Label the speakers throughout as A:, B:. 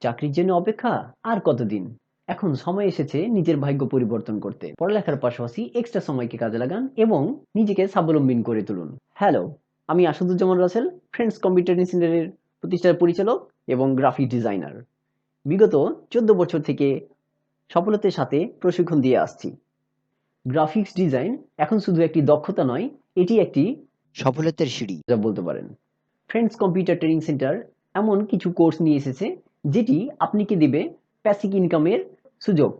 A: চাকরির জন্য অপেক্ষা আর কতদিন? এখন সময় এসেছে নিজের ভাগ্য পরিবর্তন করতে। পড়ালেখার পাশাপাশি এক্সট্রা সময়কে কাজে লাগান এবং নিজেকে স্বাবলম্বী করে তুলুন। হ্যালো আমি আসাদুজ্জামান রাসেল ফ্রেন্ডস কম্পিউটার সেন্টারের প্রতিষ্ঠার পরিচালক এবং গ্রাফিক ডিজাইনার বিগত চোদ্দ বছর থেকে সফলতার সাথে প্রশিক্ষণ দিয়ে আসছি। গ্রাফিক্স ডিজাইন এখন শুধু একটি দক্ষতা নয় এটি একটি
B: সফলতার সিঁড়ি।
A: যা বলতে পারেন। ফ্রেন্ডস কম্পিউটার ট্রেনিং সেন্টার এমন কিছু কোর্স নিয়ে এসেছে যেটি আপনাকে দেবে? প্যাসিভ ইনকামের সুযোগ।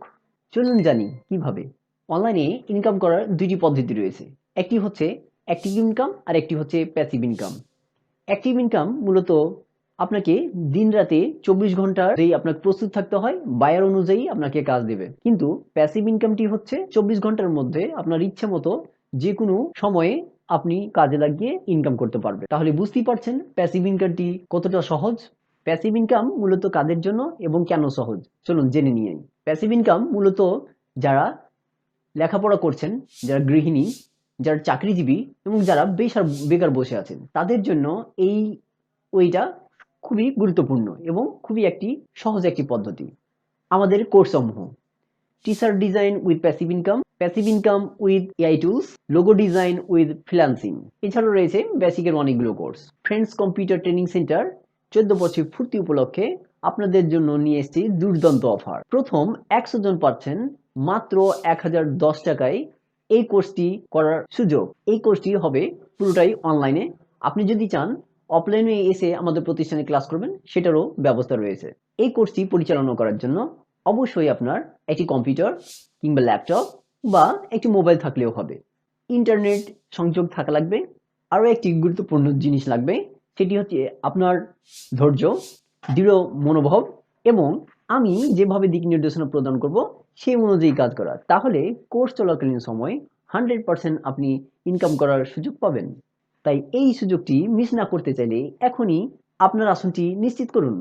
A: চলুন জানি কীভাবে। অনলাইনে ইনকাম করার দুটি পদ্ধতি রয়েছে। একটি হচ্ছে অ্যাক্টিভ ইনকাম আর একটি হচ্ছে প্যাসিভ ইনকাম অ্যাক্টিভ ইনকাম মূলত আপনাকে দিন রাতে চব্বিশ ঘন্টাতেই আপনাকে প্রস্তুত থাকতে হয় বায়ার অনুযায়ী আপনাকে কাজ দেবে। কিন্তু প্যাসিভ ইনকামটি হচ্ছে চব্বিশ ঘণ্টার মধ্যে আপনার ইচ্ছা মতো যে কোনো সময়ে আপনি কাজে লাগিয়ে ইনকাম করতে পারবেন। তাহলে বুঝতেই পারছেন প্যাসিভ ইনকামটি কতটা সহজ। প্যাসিভ ইনকাম মূলত কাদের জন্য এবং কেন সহজ? চলুন জেনে নিয়ে প্যাসিভ ইনকাম মূলত যারা লেখাপড়া করছেন, যারা গৃহিণী, যারা চাকরিজীবী এবং যারা বেসার, বেকার বসে আছেন, তাদের জন্য এই ওইটা খুবই গুরুত্বপূর্ণ এবং খুবই একটি সহজ একটি পদ্ধতি। আমাদের কোর্স সমূহ। Teacher design with passive income passive income with AI tools logo design with freelancing এছাড়াও রয়েছে বেসিকের অনেকগুলো course friends computer training centre চোদ্দ বছর ফুর্তি উপলক্ষে আপনাদের জন্য নিয়ে এসেছি দুর্দান্ত অফার। প্রথম একশো জন পাচ্ছেন মাত্র এক হাজার দশ টাকায় এই কোর্সটি করার সুযোগ। এই কোর্সটি হবে পুরোটাই অনলাইনে। আপনি যদি চান, অফলাইনে এসে আমাদের প্রতিষ্ঠানে ক্লাস করবেন, সেটারও ব্যবস্থা রয়েছে। এই কোর্সটি পরিচালনা করার জন্য অবশ্যই আপনার একটি কম্পিউটার কিংবা ল্যাপটপ বা একটি মোবাইল থাকলেও হবে। ইন্টারনেট সংযোগ থাকা লাগবে, আরও একটি গুরুত্বপূর্ণ জিনিস লাগবে সেটি হচ্ছে আপনার ধৈর্য, দৃঢ় মনোভাব এবং আমি যেভাবে দিক নির্দেশনা প্রদান করব সেই অনুযায়ী কাজ করা। তাহলে কোর্স চলাকালীন সময় হান্ড্রেড পারসেন্ট আপনি ইনকাম করার সুযোগ পাবেন। তাই এই সুযোগটি মিস না করতে চাইলে এখনই আপনার আসনটি নিশ্চিত করুন।